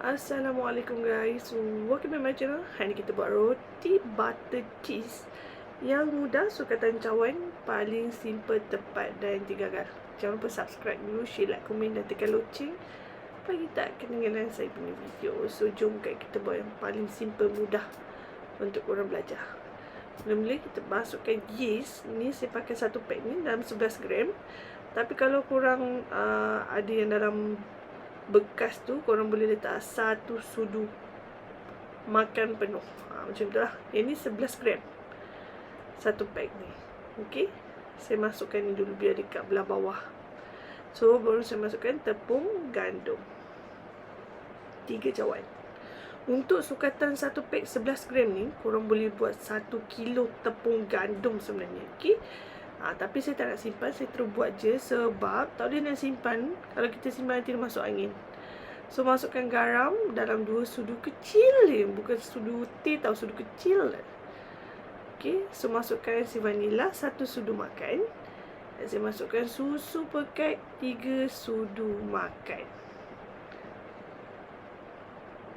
Assalamualaikum guys. Welcome to my channel. Hari ni kita buat roti butter cheese Yang mudah sukatan cawan Paling simple, tepat dan tiga agar Jangan lupa subscribe dulu Share, like, komen dan tekan loceng. Bagi tak ketinggalan saya punya video. So jom kita buat yang paling simple, mudah Untuk korang belajar. Mula-mula kita masukkan yeast. Ni saya pakai satu pack ni Dalam 11 gram. Tapi kalau korang uh, Ada yang dalam bekas tu korang boleh letak satu sudu makan penuh. Ha, macam tu lah. Ini 11 gram. Satu pack ni. Okay. Saya masukkan ni dulu biar dekat belah bawah. So, baru saya masukkan tepung gandum. Tiga cawan. Untuk sukatan satu pack 11 gram ni, korang boleh buat satu kilo tepung gandum sebenarnya. Okay. Ha, tapi saya tak nak simpan, saya terus buat je sebab tak boleh nak simpan. Kalau kita simpan nanti dia masuk angin. So masukkan garam dalam dua sudu kecil je. Bukan sudu teh tau, sudu kecil lah. Okay, so masukkan si vanila satu sudu makan. Dan saya masukkan susu pekat tiga sudu makan.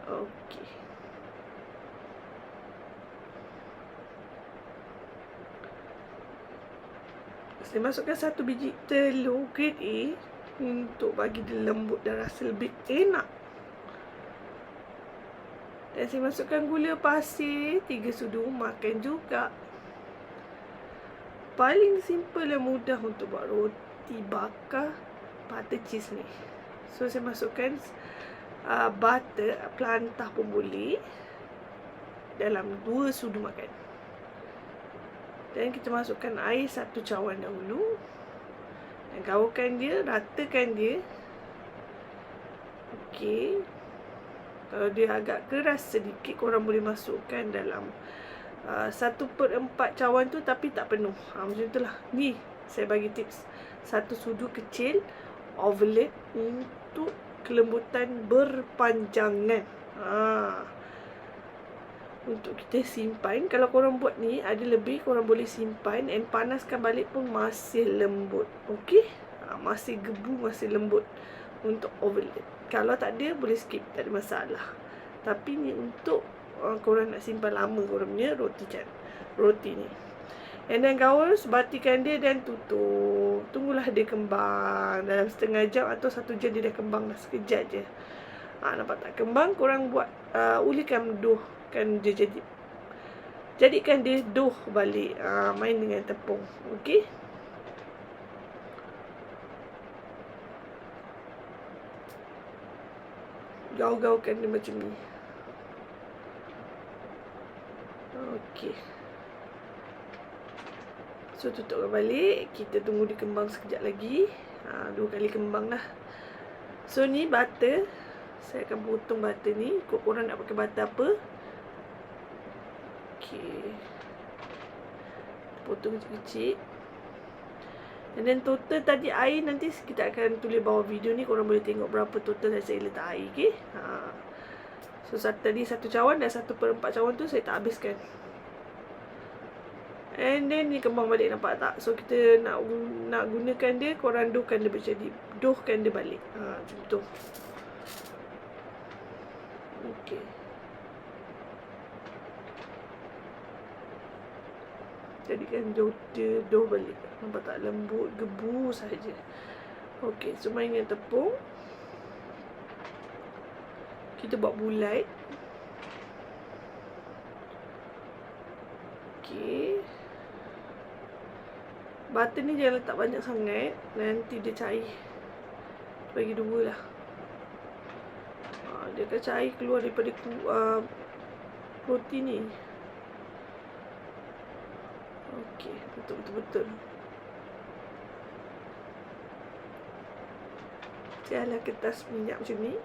Okay. Saya masukkan satu biji telur grade A untuk bagi dia lembut dan rasa lebih enak. Dan saya masukkan gula pasir tiga sudu makan juga. Paling simple dan mudah untuk buat roti bakar butter cheese ni. So saya masukkan uh, butter pelantah pun boleh dalam dua sudu makan. Dan kita masukkan air satu cawan dahulu. Dan gaulkan dia, ratakan dia. Okey. Kalau dia agak keras sedikit, korang boleh masukkan dalam uh, satu per empat cawan tu tapi tak penuh. Ha, macam itulah. Ni, saya bagi tips. Satu sudu kecil, overlap untuk kelembutan berpanjangan. Haa untuk kita simpan. Kalau korang buat ni ada lebih korang boleh simpan and panaskan balik pun masih lembut. Okey? Ha, masih gebu masih lembut untuk overlap kalau tak ada boleh skip tak ada masalah. Tapi ni untuk uh, korang nak simpan lama korang punya roti can roti ni. And then gaul sebatikan dia dan tutup. Tunggulah dia kembang. Dalam setengah jam atau satu jam dia dah kembang dah sekejap je. Ha, nampak tak? Kembang korang buat uh, ulikan doh kan dia jadi jadikan dia doh balik uh, main dengan tepung okey? Gaul-gaulkan dia macam ni. Okey. So tutup balik. Kita tunggu dia kembang sekejap lagi. Ha, dua kali kembang lah. So ni butter. Saya akan potong butter ni. Korang nak pakai butter apa. Potong kecil-kecil. And then total tadi air nanti kita akan tulis bawah video ni korang boleh tengok berapa total yang saya letak air okey. Ha. So satu, tadi satu cawan dan satu per empat cawan tu saya tak habiskan. And then ni kembang balik nampak tak? So kita nak nak gunakan dia korang dohkan dia jadi dohkan dia balik. Ha macam tu. Okey. Jadikan dia dough balik. Nampak tak? Lembut gebu saja. Okey so mainkan tepung. Kita buat bulat. Okey. Butter ni jangan letak banyak sangat. Nanti dia cair. Bagi dua lah. Ha, dia akan cair keluar daripada uh, roti ni Okey, betul-betul. Jalan kertas minyak macam ni.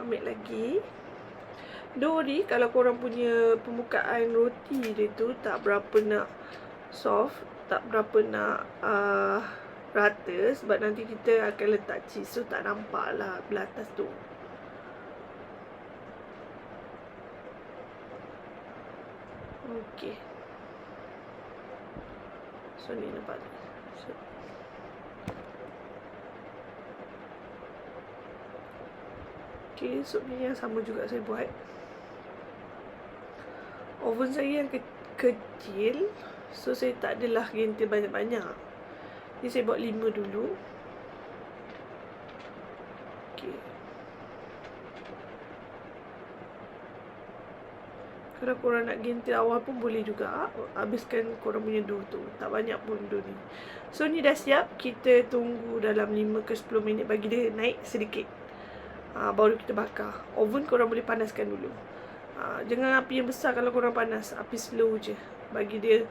Ambil lagi. Dori, kalau korang punya pembukaan roti dia tu tak berapa nak soft, tak berapa nak uh, rata sebab nanti kita akan letak cheese so tak nampak lah belah atas tu. Okey. So ni nampak tak? So. Okey, so ni yang sama juga saya buat. Oven saya yang ke- kecil. So saya tak adalah ganti banyak-banyak. Ni saya buat lima dulu. Kalau korang nak gentil awal pun boleh juga. Habiskan korang punya dough tu. Tak banyak pun dough ni. So ni dah siap. Kita tunggu dalam 5 ke 10 minit Bagi dia naik sedikit. Uh, Baru kita bakar. Oven korang boleh panaskan dulu. Uh, Jangan api yang besar kalau korang panas. Api slow je. Bagi dia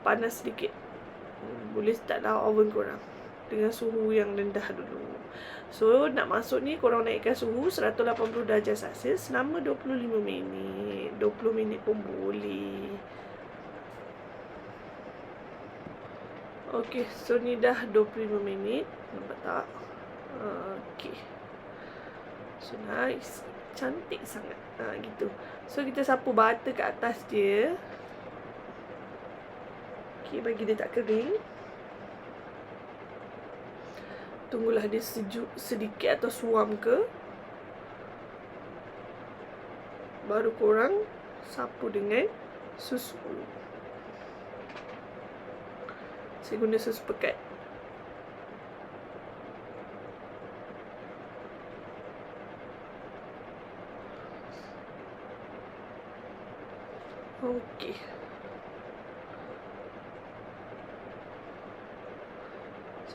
panas sedikit. Hmm, Boleh start lah oven korang. Dengan suhu yang rendah dulu So nak masuk ni korang naikkan suhu 180 darjah Celsius selama 25 minit. 20 minit pun boleh. Okay, so ni dah 25 minit. Nampak tak? Okay. So nice. Cantik sangat. Ha, gitu. So kita sapu butter kat atas dia. Okay, bagi dia tak kering tunggulah dia sejuk sedikit atau suam ke? Baru korang sapu dengan susu. Saya guna susu pekat. Okey.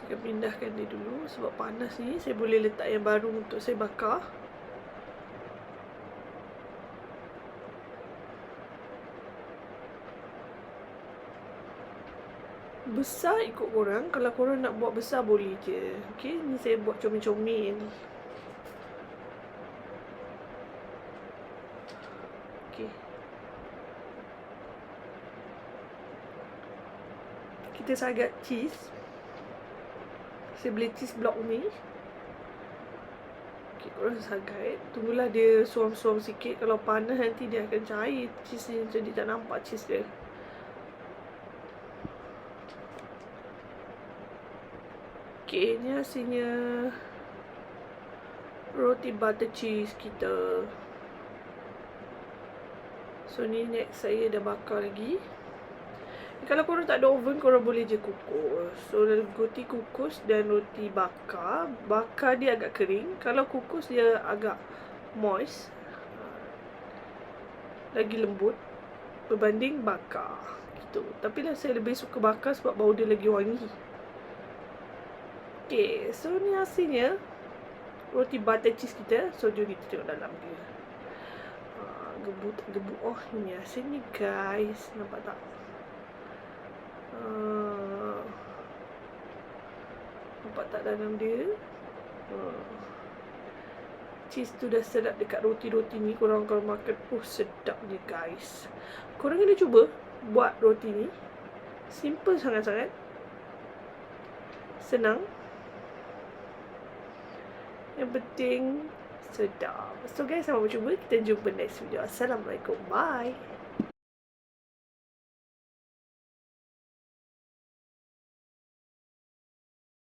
Akan pindahkan dia dulu sebab panas ni saya boleh letak yang baru untuk saya bakar. Besar ikut korang. Kalau korang nak buat besar boleh je. Okay. Ni saya buat comel-comel. Okay. Kita sagat cheese. Cheese block ni Okay, korang sagai Tunggulah dia suam-suam sikit. Kalau panas nanti dia akan cair. Cheese ni Jadi tak nampak cheese dia. Okay, ni hasilnya Roti butter cheese kita. So ni next saya dah bakar lagi kalau korang tak ada oven, korang boleh je kukus. So, roti kukus dan roti bakar. Bakar dia agak kering. Kalau kukus, dia agak moist. Lagi lembut. Berbanding bakar. Gitu. Tapi lah saya lebih suka bakar sebab bau dia lagi wangi. Okay, so ni hasilnya. Roti butter cheese kita. So, jom kita tengok dalam dia. Uh, gebut, gebut. Oh, ini hasilnya guys. Nampak tak? Ah. Nampak tak dalam dia? Uh. Cheese tu dah sedap dekat roti-roti ni Korang kalau makan Oh sedap ni guys. Korang kena cuba Buat roti ni. Simple sangat-sangat. Senang. Yang penting Sedap. So guys, sampai cuba Kita jumpa next video. Assalamualaikum. Bye